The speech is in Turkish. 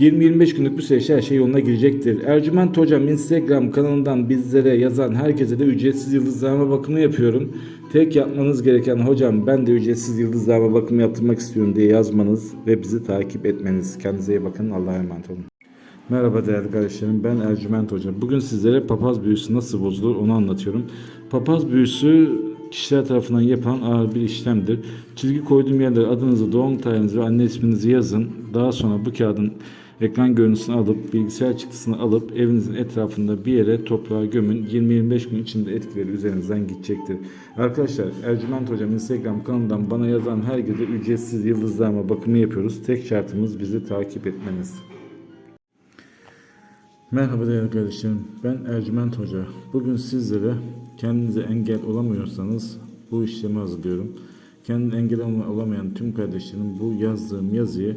20-25 günlük bir süreçte her şey yoluna girecektir. Ercüment Hocam Instagram kanalından bizlere yazan herkese de ücretsiz yıldızlama bakımı yapıyorum. Tek yapmanız gereken hocam ben de ücretsiz yıldızlama bakımı yaptırmak istiyorum diye yazmanız ve bizi takip etmeniz. Kendinize iyi bakın. Allah'a emanet olun. Merhaba değerli kardeşlerim ben Ercüment Hoca. Bugün sizlere papaz büyüsü nasıl bozulur onu anlatıyorum. Papaz büyüsü kişiler tarafından yapılan ağır bir işlemdir. Çizgi koyduğum yerlere adınızı, doğum tarihinizi ve anne isminizi yazın. Daha sonra bu kağıdın ekran görüntüsünü alıp bilgisayar çıktısını alıp evinizin etrafında bir yere toprağa gömün. 20-25 gün içinde etkileri üzerinizden gidecektir. Arkadaşlar Ercüment Hocam Instagram kanalından bana yazan herkese ücretsiz yıldızlama bakımı yapıyoruz. Tek şartımız bizi takip etmeniz. Merhaba değerli kardeşlerim. Ben Ercüment Hoca. Bugün sizlere kendinize engel olamıyorsanız bu işlemi hazırlıyorum. Kendine engel olamayan tüm kardeşlerim bu yazdığım yazıyı